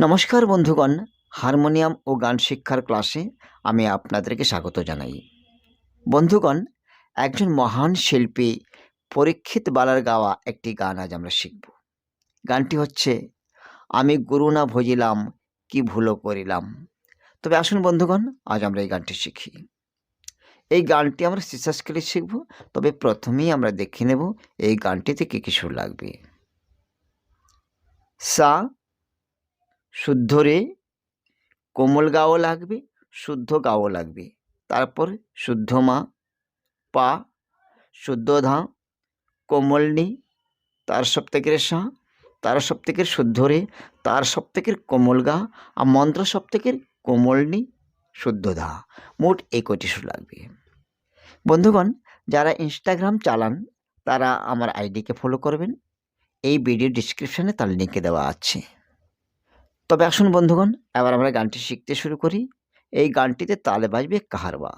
নমস্কার বন্ধুগণ, হারমোনিয়াম ও গান শিক্ষার ক্লাসে আমি আপনাদেরকে স্বাগত জানাই। বন্ধুগণ, একজন মহান শিল্পী পরীক্ষিত বালার গাওয়া একটি গান আজ আমরা শিখব। গানটি হচ্ছে, আমি গুরু না ভজিলাম, কি ভুলো করিলাম? তবে আসুন বন্ধুগণ, আজ আমরা এই গানটি শিখি। এই গানটি আমরা সিসাসকেলে শিখব, তবে প্রথমেই আমরা দেখে নেব এই গানটিতে কী কী সুর লাগবে। সা শুদ্ধ রে, কোমল গাও লাগবে, শুদ্ধ গাও লাগবে। তারপর শুদ্ধ মা, পা, শুদ্ধ ধা, কোমল নি, তার সপ্তকের সা, তার সপ্তকের শুদ্ধ রে, তার সপ্তকের কোমল গা, আর মন্ত্র সপ্তকের কোমল নি, শুদ্ধ ধা। মোট এই কটি সুর লাগবে। বন্ধুগণ, যারা ইনস্টাগ্রাম চালান, তারা আমার আইডিকে ফলো করবেন। এই ভিডিও ডিসক্রিপশানে তার লিঙ্কে দেওয়া আছে। তবে আসুন বন্ধুগণ, এবার আমরা গানটি শিখতে শুরু করি। এই গানটিতে তালে বাজবে কাহারবা।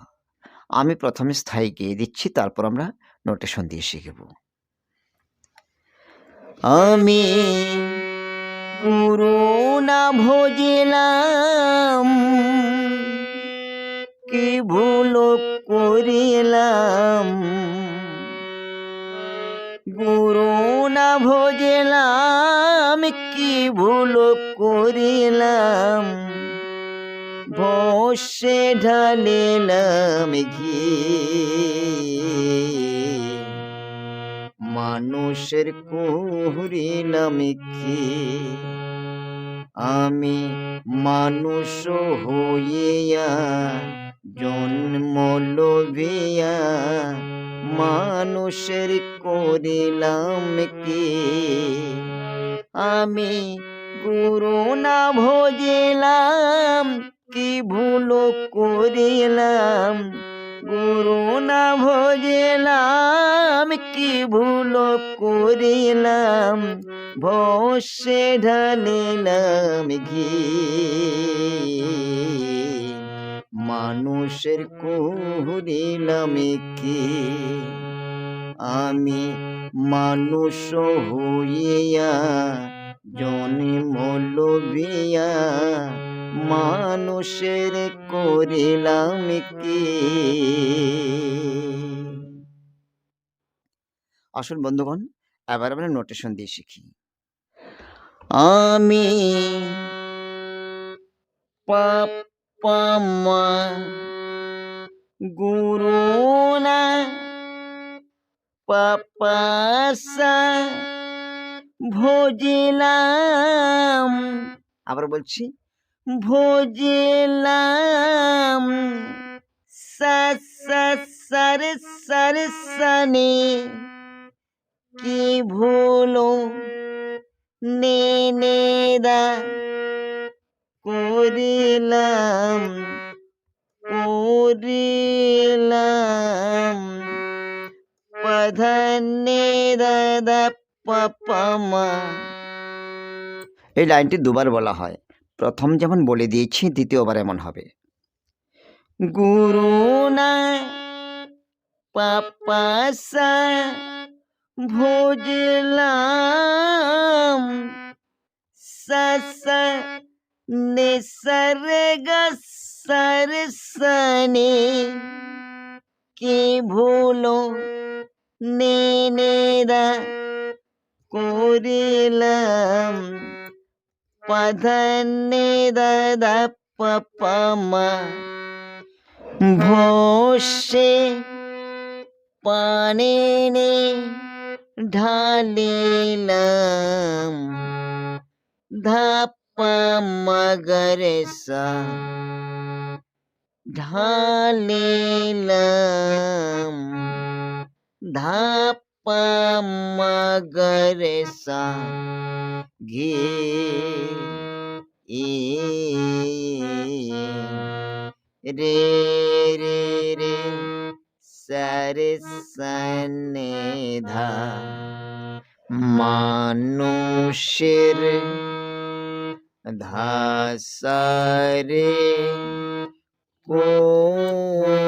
আমি প্রথমে স্থায়ী গিয়ে দিচ্ছি, তারপর আমরা নোটেশন দিয়ে শিখব। আমি গুরু না ভজিলাম করিলাম। বসে ঢালিলাম ঘি। মানুষের কুহরিলাম কি আমি মানুষ হইয়া জন্ম লোভিয়া, মানুষের করিলাম কি আমি গুরু না ভজিলাম কি ভুল করিলাম? গুরু না ভজিলাম কি ভুল করিলাম? ভসে ঢালিলাম ঘি। মানুষের কুহরিলাম কি? আমি মানুষ হইয়া জন্ম লোভিয়া মানুষের করিলাম কি? আসুন বন্ধুগণ, এবার আমরা নোটেশন দিয়ে শিখি। আমি পাপ্পামা গুরু না পাপাসা ভজিলাম। আবার বলছি, ভজিলাম। সার সার কি ভুলো নে নে, দা করিলাম করিলাম। প্রধানে দাদা পাপামা এই লাইনটি দুবার বলা হয়। প্রথম যেমন বলে দিয়েছি, দ্বিতীয়বার এমন হবে। গুরু না পাপাসা ভোজলাম। সা নিসর্গ সরসনে কি ভুলো, নে নে, দা। করিলাম। পধনে দাদা পপমা ভোষে পানে ঢালিলাম। ধাপ মগর সা ঢালিলাম। ধাপ মগর সা গে এ রে রে রে সর সনে ধা মানুষের ধাসারে করিলাম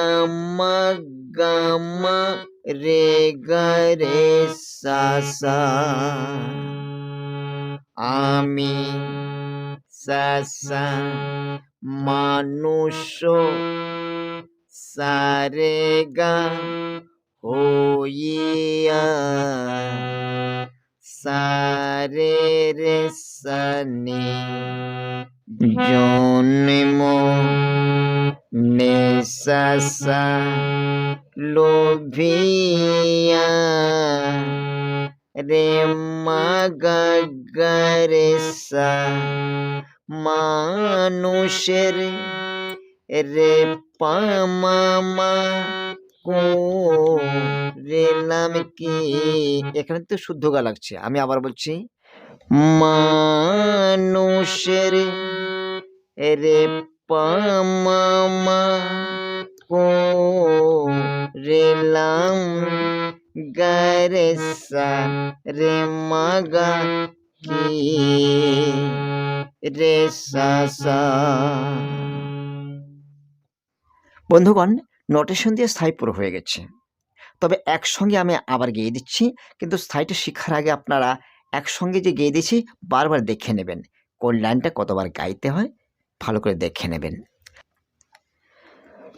গামা গামা রে গা রে সা আমি সা মানুষ সা রে গা হইয়া সা রে রে সনি জন্ম নে সা সা লোভিয়া রে মাগারে সা মানুষের রে কো রেলাম কি এখানে তো শুদ্ধ গা লাগছে। আমি আবার বলছি মানুষের রে পামামা রেলাম গারে সা রে মাগা কি রে সা বন্ধুগণ নোটেশন দিয়ে স্থায়ী পুরো হয়ে গেছে। তবে একসঙ্গে আমি আবার গেয়ে দিচ্ছি, কিন্তু স্থায়ীটা শিক্ষার আগে আপনারা একসঙ্গে যে গেয়ে দিচ্ছি বারবার দেখে নেবেন। কোন লাইনটা কতবার গাইতে হয়, ভালো করে দেখে নেবেন।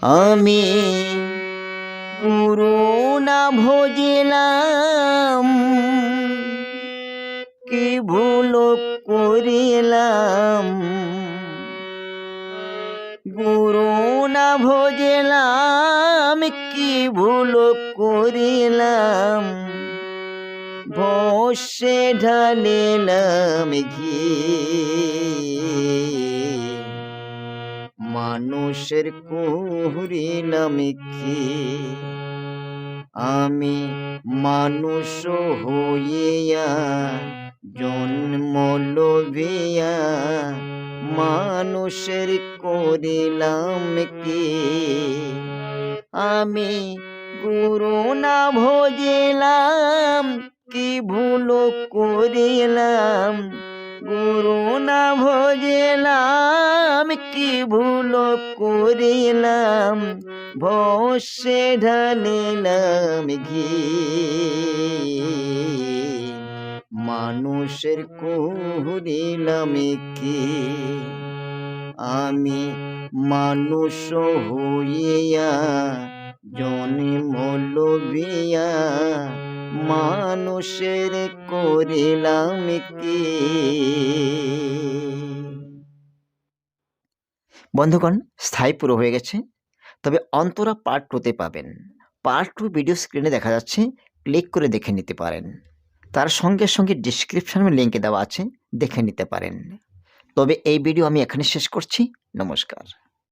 আমি গুরু না ভজিলাম, কি ভুল করিলাম? গুরু না ভজিলাম, কি ভুল করিলাম? ভসে ঢালিলাম ঘি। মানুষের কুহরিলাম কি? আমি মানুষ হইয়া জন্ম লোভিয়া, মানুষের করিলাম কি? আমি গুরু না ভজিলাম কি ভুল করিলাম? গুরু না ভজিলাম, কি ভুল করিলাম? ভসে ঢালিলাম ঘি। মানুষের কুহরিলাম কি? আমি মানুষ হইয়া জন্ম লোভিয়া মানুষের করিলাম কি? বন্ধুগণ, স্থায়ী পুরো হয়ে গেছে। তবে অন্তরা পার্ট টুতে পাবেন। পার্ট টু ভিডিও স্ক্রিনে দেখা যাচ্ছে ক্লিক করে দেখে নিতে পারেন। তার সঙ্গে সঙ্গে ডিসক্রিপশনে লিঙ্কে দেওয়া আছে, দেখে নিতে পারেন। তবে এই ভিডিও আমি এখানে শেষ করছি। নমস্কার।